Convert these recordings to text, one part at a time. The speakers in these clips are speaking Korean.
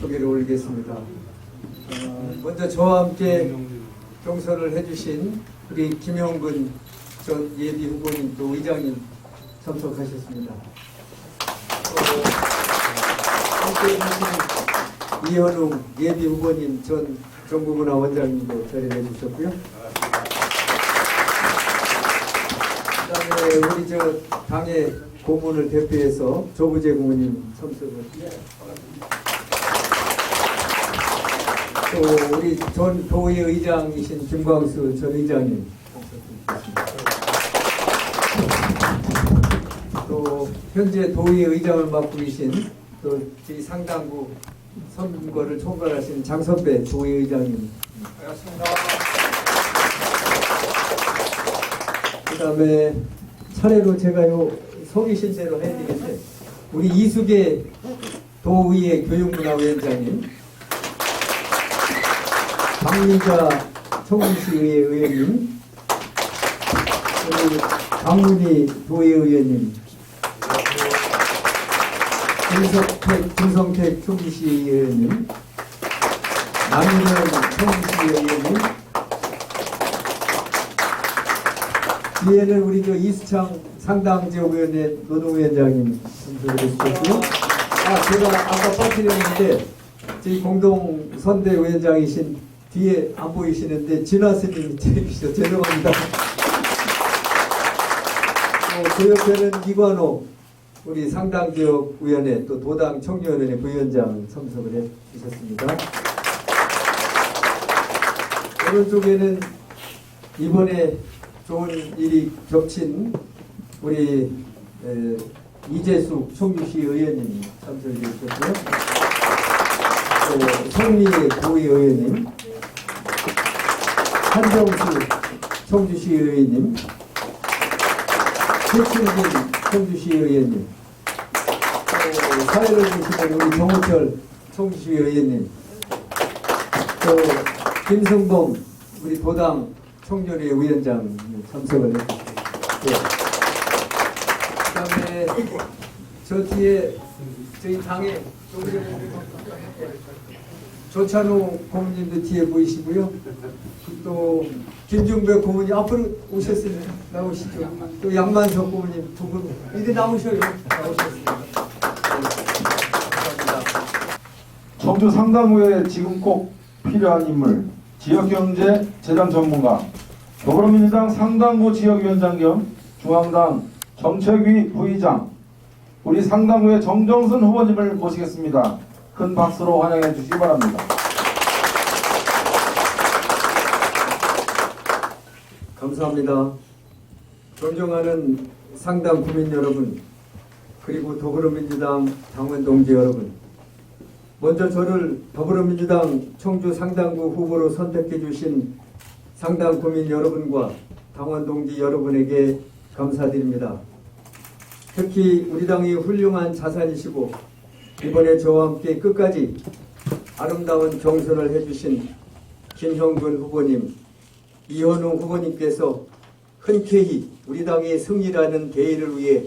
소개를 올리겠습니다. 어, 먼저 저와 함께 경선을 해주신 우리 김영근 전 예비 후보님 또 의장님 참석하셨습니다. 또 함께 해주신 이현웅 예비 후보님 전 정부문화 원장님도 자리해 주셨고요. 그다음에 우리 저 당의 고문을 대표해서 조부재 고문님 참석을 또 우리 전 도의 의장이신 김광수 전 의장님 또 현재 도의 의장을 맡고 계신 또 저희 상당부 선거를 총괄하신 장선배 도의 의장님. 반갑습니다. 그 다음에 차례로 제가 요 소개신 대로 되겠는데 우리 이수계 도의회 교육문화위원장님 박민자 청주시의회 의원님 그리고 강문희 도의회 의원님 김성택, 김성택 청주시 의원님 남인현 청주시 의원님 뒤에는 우리 저 이수창 상당 지역위원회 노동위원장님 참석을 해주셨고요. 아, 제가 아까 빠뜨렸는데 저희 공동 선대위원장이신 뒤에 안 보이시는데 진화 스님이 계시죠. 죄송합니다. 어, 그 옆에는 이관호 우리 상당 지역위원회 또 도당 청년위원회 부위원장 참석을 해 주셨습니다. 오른쪽에는 이번에 좋은 일이 겹친 우리 에, 이재숙 청주시 의원님이 참석해 주셨고요. 또 성미 도의 의원님, 한정수 청주시 의원님, 최충진 청주시 의원님, 또 사회를 주시는 우리 정호철 청주시 의원님, 또 김성범 우리 도당 청년회 위원장 참석을 해주셨고 그다음에 저 뒤에 저희 당의 조찬호 고문님도 뒤에 보이시고요. 또 김중배 고문님 앞으로 오셨으니 나오시죠. 또 양만석 고문님 두 분 이제 나오셔요. 나오셨습니다. 네. 청주 상당구에 지금 꼭 필요한 인물, 지역경제 재단 전문가, 더불어민주당 상당구 지역위원장 겸 중앙당 정책위 부의장, 우리 상당구의 정정순 후보님을 모시겠습니다. 큰 박수로 환영해 주시기 바랍니다. 감사합니다. 존경하는 상당 구민 여러분, 그리고 더불어민주당 당원 동지 여러분. 먼저 저를 더불어민주당 청주 상당구 후보로 선택해 주신 상당 구민 여러분과 당원 동지 여러분에게 감사드립니다. 특히 우리 당이 훌륭한 자산이시고 이번에 저와 함께 끝까지 아름다운 경선을 해주신 김형근 후보님, 이현웅 후보님께서 흔쾌히 우리 당의 승리라는 대의를 위해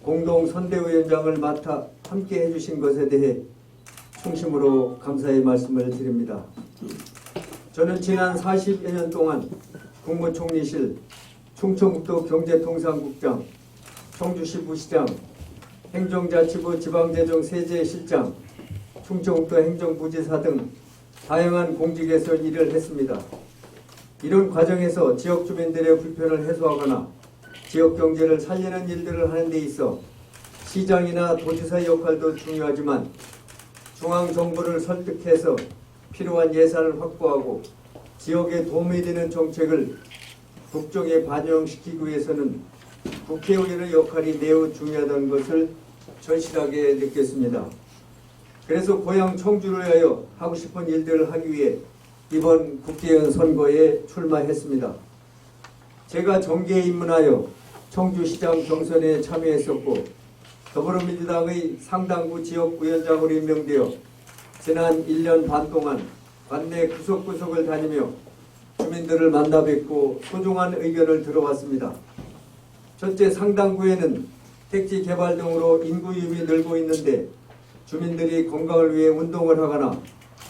공동 선대위원장을 맡아 함께 해주신 것에 대해 충심으로 감사의 말씀을 드립니다. 저는 지난 40여 년 동안 국무총리실, 충청북도 경제통상국장, 청주시 부시장, 행정자치부 지방재정세제실장, 충청북도 행정부지사 등 다양한 공직에서 일을 했습니다. 이런 과정에서 지역 주민들의 불편을 해소하거나 지역 경제를 살리는 일들을 하는 데 있어 시장이나 도지사 역할도 중요하지만 중앙 정부를 설득해서 필요한 예산을 확보하고 지역에 도움이 되는 정책을 국정에 반영시키기 위해서는 국회의원의 역할이 매우 중요하다는 것을 절실하게 느꼈습니다. 그래서 고향 청주를 위하여 하고 싶은 일들을 하기 위해 이번 국회의원 선거에 출마했습니다. 제가 정계에 입문하여 청주시장 경선에 참여했었고 더불어민주당의 상당구 지역위원장으로 임명되어 지난 1년 반 동안 관내 구석구석을 다니며 주민들을 만나 뵙고 소중한 의견을 들어왔습니다. 첫째 상당구에는 택지 개발 등으로 인구 유입이 늘고 있는데 주민들이 건강을 위해 운동을 하거나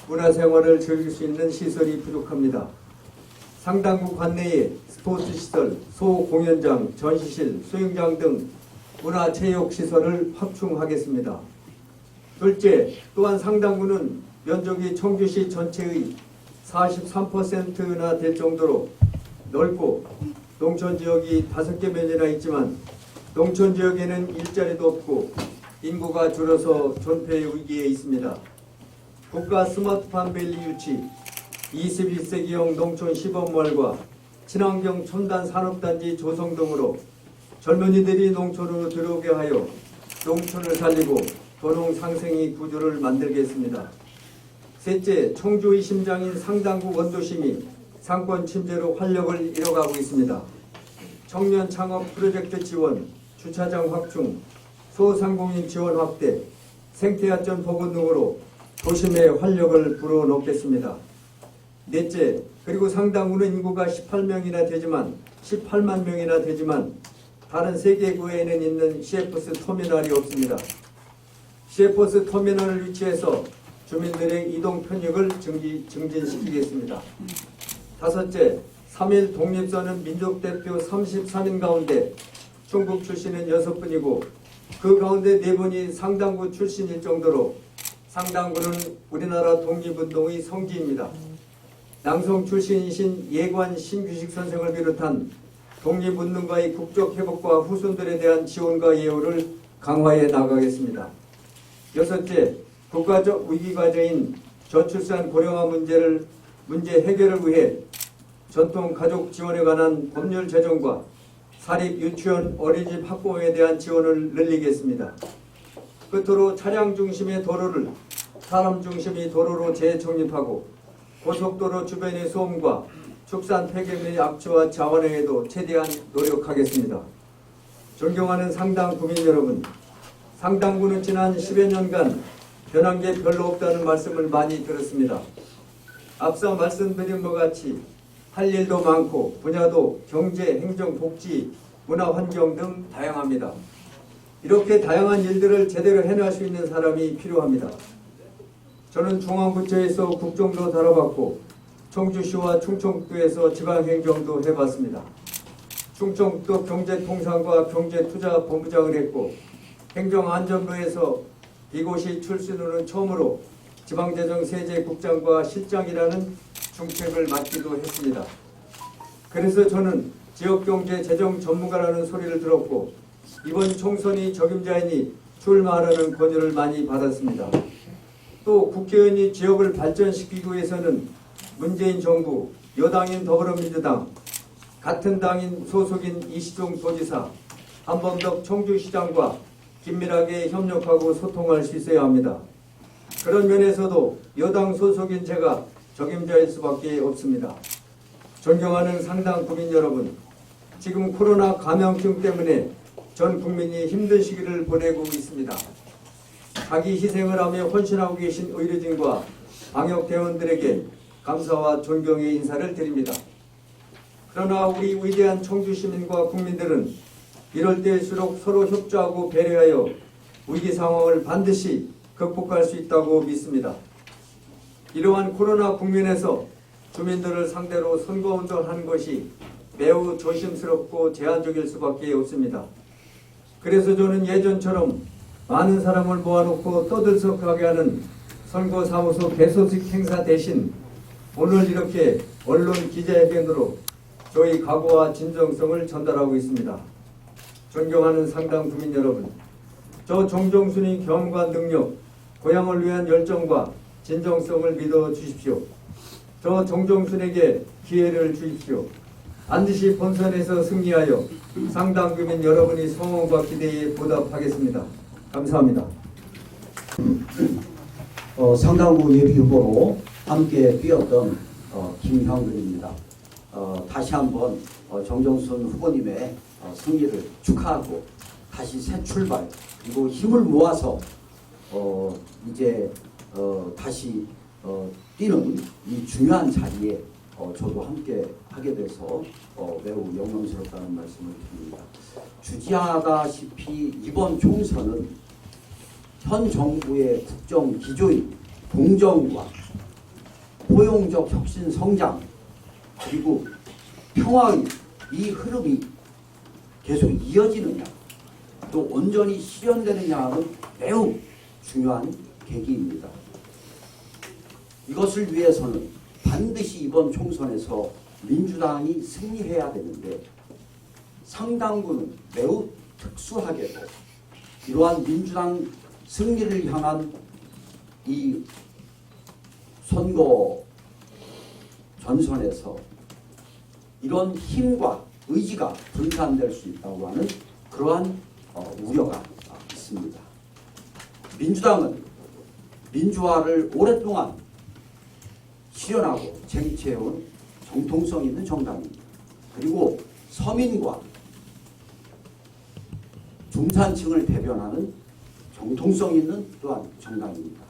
문화생활을 즐길 수 있는 시설이 부족합니다. 상당구 관내에 스포츠 시설, 소공연장, 전시실, 수영장 등 문화체육시설을 확충하겠습니다. 둘째, 또한 상당구는 면적이 청주시 전체의 43%나 될 정도로 넓고 농촌 지역이 다섯 개 면이나 있지만 농촌 지역에는 일자리도 없고 인구가 줄어서 존폐의 위기에 있습니다. 국가 스마트팜 밸리 유치, 21세기형 농촌 시범몰과 친환경 첨단 산업단지 조성 등으로 젊은이들이 농촌으로 들어오게 하여 농촌을 살리고 도농 상생의 구조를 만들겠습니다. 셋째, 청주의 심장인 상당구 원도심이 상권 침체로 활력을 잃어가고 있습니다. 청년 창업 프로젝트 지원, 주차장 확충, 소상공인 지원 확대, 생태하천 복원 등으로 도심의 활력을 불어넣겠습니다. 넷째, 그리고 상당구는 인구가 18명이나 되지만 18만 명이나 되지만 다른 세계 구에는 있는 CFS 터미널이 없습니다. CFS 터미널을 위치해서 주민들의 이동 편익을 증기, 증진시키겠습니다. 다섯째, 3일 독립선은 민족대표 33인 가운데 충북 출신은 6분이고 그 가운데 4분이 상당구 출신일 정도로 상당구는 우리나라 독립운동의 성지입니다. 양성 출신이신 예관 신규식 선생을 비롯한 독립운동가의 국적 회복과 후손들에 대한 지원과 예우를 강화해 나가겠습니다. 여섯째, 국가적 위기 과제인 저출산 고령화 문제를 문제 해결을 위해 전통 가족 지원에 관한 법률 제정과 사립 유치원 어린이집 확보에 대한 지원을 늘리겠습니다. 끝으로 차량 중심의 도로를 사람 중심의 도로로 재정립하고 고속도로 주변의 소음과 축산 폐기물의 악취와 자원행에도 최대한 노력하겠습니다. 존경하는 상당 국민 여러분, 상당구는 지난 10여 년간 변한 게 별로 없다는 말씀을 많이 들었습니다. 앞서 말씀드린 것 같이 할 일도 많고 분야도 경제, 행정, 복지, 문화, 환경 등 다양합니다. 이렇게 다양한 일들을 제대로 해낼 수 있는 사람이 필요합니다. 저는 중앙부처에서 국정도 다뤄봤고 청주시와 충청도에서 지방행정도 해봤습니다. 충청도 경제통상과 경제투자본부장을 했고 행정안전부에서 이곳이 출신으로는 처음으로 지방재정세제국장과 실장이라는 중책을 맡기도 했습니다. 그래서 저는 지역경제 재정 전문가라는 소리를 들었고 이번 총선이 적임자이니 출마하라는 권유를 많이 받았습니다. 또 국회의원이 지역을 발전시키기 위해서는 문재인 정부, 여당인 더불어민주당, 같은 당인 소속인 이시종 도지사, 한범덕 청주시장과 긴밀하게 협력하고 소통할 수 있어야 합니다. 그런 면에서도 여당 소속인 제가 적임자일 수밖에 없습니다. 존경하는 상당 국민 여러분, 지금 코로나 감염증 때문에 전 국민이 힘든 시기를 보내고 있습니다. 자기 희생을 하며 헌신하고 계신 의료진과 방역 대원들에게 감사와 존경의 인사를 드립니다. 그러나 우리 위대한 청주 시민과 국민들은 이럴 때일수록 서로 협조하고 배려하여 위기 상황을 반드시 극복할 수 있다고 믿습니다. 이러한 코로나 국면에서 주민들을 상대로 선거운동하는 것이 매우 조심스럽고 제한적일 수밖에 없습니다. 그래서 저는 예전처럼 많은 사람을 모아놓고 떠들썩하게 하는 선거사무소 개소식 행사 대신 오늘 이렇게 언론 기자회견으로 저희 각오와 진정성을 전달하고 있습니다. 존경하는 상당 국민 여러분, 저 정정순의 경험과 능력, 고향을 위한 열정과 진정성을 믿어 주십시오. 저 정정순에게 기회를 주십시오. 반드시 본선에서 승리하여 상당 국민 여러분의 소원과 기대에 보답하겠습니다. 감사합니다. 어, 상당구 예비 후보로 함께 뛰었던 어, 김형근입니다. 어, 다시 한번 어, 정정순 후보님의 어, 승리를 축하하고 다시 새 출발 그리고 힘을 모아서 어, 이제 어, 다시 어, 뛰는 이 중요한 자리에 어, 저도 함께 하게 돼서 어, 매우 영광스럽다는 말씀을 드립니다. 주지하다시피 이번 총선은 현 정부의 국정 기조인 공정과 포용적 혁신 성장 그리고 평화의 이 흐름이 계속 이어지느냐 또 온전히 실현되느냐는 매우 중요한 계기입니다. 이것을 위해서는 반드시 이번 총선에서 민주당이 승리해야 되는데 상당부는 매우 특수하게도 이러한 민주당 승리를 향한 이 선거 전선에서 이런 힘과 의지가 분산될 수 있다고 하는 그러한 어, 우려가 어, 있습니다. 민주당은 민주화를 오랫동안 실현하고 쟁취해온 정통성 있는 정당입니다. 그리고 서민과 중산층을 대변하는 정통성 있는 또한 정당입니다.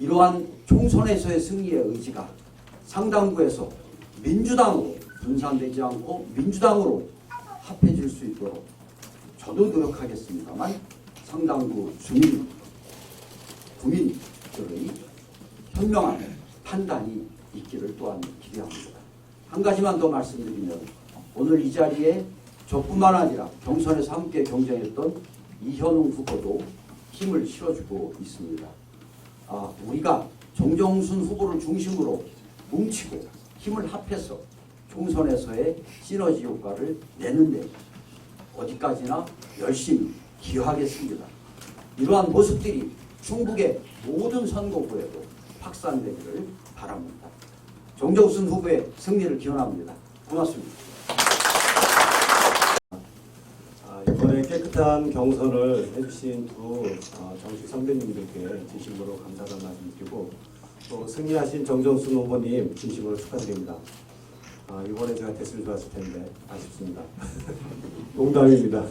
이러한 총선에서의 승리의 의지가 상당부에서 민주당으로 분산되지 않고 민주당으로 합해질 수 있도록 저도 노력하겠습니다만 상당부 주민, 국민들의 현명한 판단이 있기를 또한 기대합니다. 한 가지만 더 말씀드리면 오늘 이 자리에 저뿐만 아니라 경선에서 함께 경쟁했던 이현웅 후보도 힘을 실어주고 있습니다. 아, 우리가 정정순 후보를 중심으로 뭉치고 힘을 합해서 총선에서의 시너지 효과를 내는데 어디까지나 열심히 기여하겠습니다. 이러한 모습들이 충북의 모든 선거구에도 확산되기를 바랍니다. 정정순 후보의 승리를 기원합니다. 고맙습니다. 아, 깨끗한 경선을 해주신 두 어, 정식 선배님들께 진심으로 감사하다는 말씀 드리고 또 승리하신 정정순 후보님 진심으로 축하드립니다. 아, 이번에 제가 됐으면 좋았을 텐데 아쉽습니다. 농담입니다.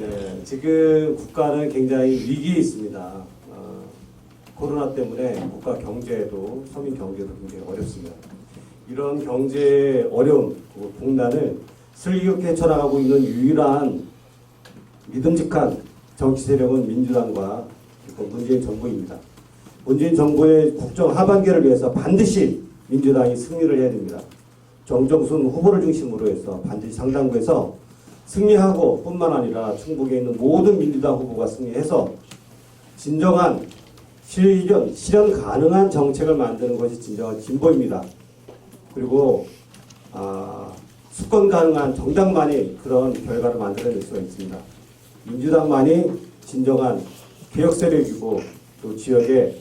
네, 지금 국가는 굉장히 위기에 있습니다. 어, 코로나 때문에 국가 경제도 서민 경제도 굉장히 어렵습니다. 이런 경제 어려움, 그리고 국난을 슬기롭게 헤쳐나가고 있는 유일한 믿음직한 정치 세력은 민주당과 문재인 정부입니다. 문재인 정부의 국정 하반기를 위해서 반드시 민주당이 승리를 해야 됩니다. 정정순 후보를 중심으로 해서 반드시 상당부에서 승리하고 뿐만 아니라 충북에 있는 모든 민주당 후보가 승리해서 진정한 실현, 실현 가능한 정책을 만드는 것이 진정한 진보입니다. 그리고 아, 수권 가능한 정당만이 그런 결과를 만들어낼 수가 있습니다. 민주당만이 진정한 개혁 세력이고 또 지역의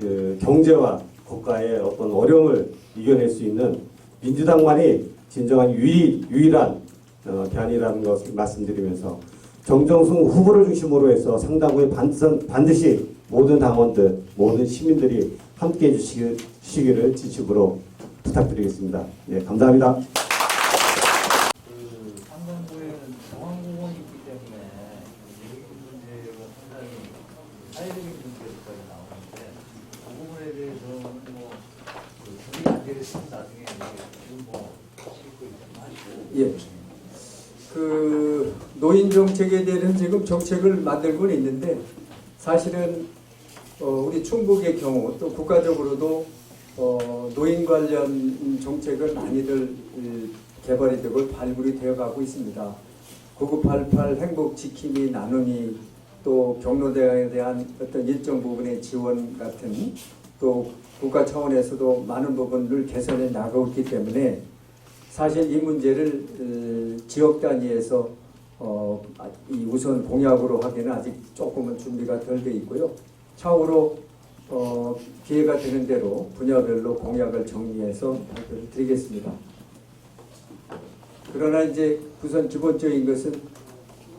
그 경제와 국가의 어떤 어려움을 이겨낼 수 있는 민주당만이 진정한 유일, 유일한 어, 대안이라는 것을 말씀드리면서 정정승 후보를 중심으로 해서 상당부에 반드시, 모든 당원들, 모든 시민들이 함께 해주시기를 지축으로 부탁드리겠습니다. 네, 감사합니다. 그 상당부에는 중앙공원이 있기 때문에 여기 문제가 상당히 사회적인 문제까지 나오는데 그 부분에 대해서는 뭐그 준비 단계를 좀 나중에 이제 지금 뭐 싣고 있잖아요. 예. 그 노인 정책에 대한 지금 정책을 만들고 있는데 사실은 어, 우리 충북의 경우 또 국가적으로도 어, 노인 관련 정책을 많이들 이, 개발이 되고 발굴이 되어가고 있습니다. 9988 행복 지킴이 나눔이 또 경로대에 대한 어떤 일정 부분의 지원 같은 또 국가 차원에서도 많은 부분을 개선해 나가고 있기 때문에 사실 이 문제를 어, 지역 단위에서 어, 아, 이 우선 공약으로 하기는 아직 조금은 준비가 덜 돼 있고요. 차후로 어, 기회가 되는 대로 분야별로 공약을 정리해서 발표를 드리겠습니다. 그러나 이제 우선 기본적인 것은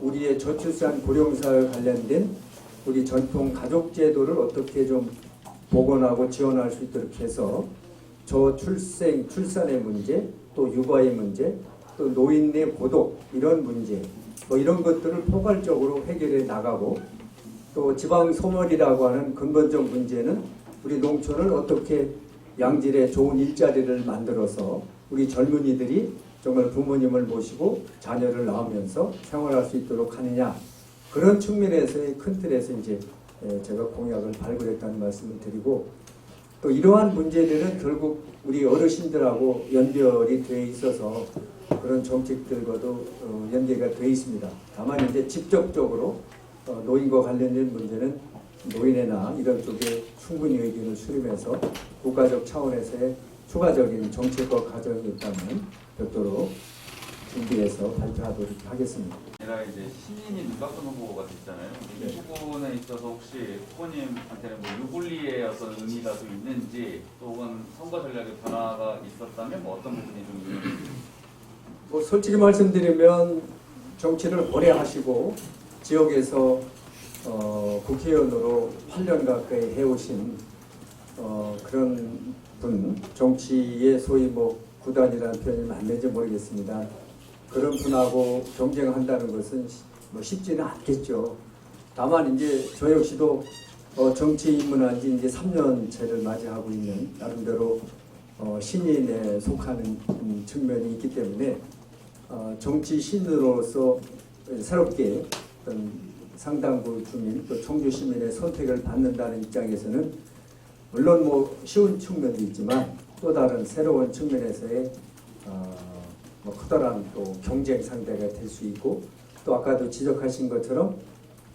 우리의 저출산 고령사와 관련된 우리 전통 가족 제도를 어떻게 좀 복원하고 지원할 수 있도록 해서 저출생 출산의 문제, 또 육아의 문제, 또 노인의 고독 이런 문제, 뭐 이런 것들을 포괄적으로 해결해 나가고 또 지방 소멸이라고 하는 근본적 문제는 우리 농촌을 어떻게 양질의 좋은 일자리를 만들어서 우리 젊은이들이 정말 부모님을 모시고 자녀를 낳으면서 생활할 수 있도록 하느냐. 그런 측면에서의 큰 틀에서 이제 예, 제가 공약을 발굴했다는 말씀을 드리고 또 이러한 문제들은 결국 우리 어르신들하고 연결이 돼 있어서 그런 정책들과도 어, 연계가 돼 있습니다. 다만 이제 직접적으로 어, 노인과 관련된 문제는 노인회나 이런 쪽에 충분히 의견을 수렴해서 국가적 차원에서의 추가적인 정책과 과정이 있다면 별도로 준비해서 발표하도록 하겠습니다. 아니라 이제 신인이 누가선 후보가 됐잖아요. 이 네. 부분에 있어서 혹시 후보님한테는 뭐 유불리의 어떤 의미가 좀 있는지 또 혹은 선거 전략의 변화가 있었다면 뭐 어떤 부분이 좀 있는지 뭐 솔직히 말씀드리면 정치를 오래 하시고 지역에서 어, 국회의원으로 8년 가까이 해오신 어, 그런 분 정치의 소위 뭐 구단이라는 표현이 맞는지 모르겠습니다. 그런 분하고 경쟁한다는 것은 시- 뭐 쉽지는 않겠죠. 다만 이제 저 역시도 어, 정치 입문한 지 이제 3년째를 맞이하고 있는 나름대로 어, 신인에 속하는 음, 측면이 있기 때문에 어, 정치 신으로서 새롭게 어떤 상당부 주민 또 청주 시민의 선택을 받는다는 입장에서는 물론 뭐 쉬운 측면도 있지만 또 다른 새로운 측면에서의 어, 뭐 커다란 또 경쟁 상대가 될 수 있고 또 아까도 지적하신 것처럼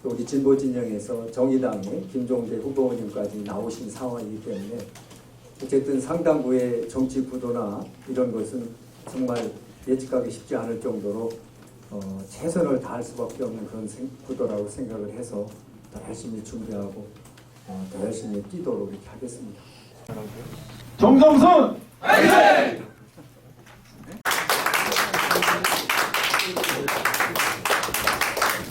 또 우리 진보 진영에서 정의당의 김종대 후보님까지 나오신 상황이기 때문에 어쨌든 상당부의 정치 구도나 이런 것은 정말 예측하기 쉽지 않을 정도로 어, 최선을 다할 수밖에 없는 그런 생, 구도라고 생각을 해서 더 열심히 준비하고 어, 더 열심히 뛰도록 이렇게 하겠습니다. 정성선 화이팅! 네.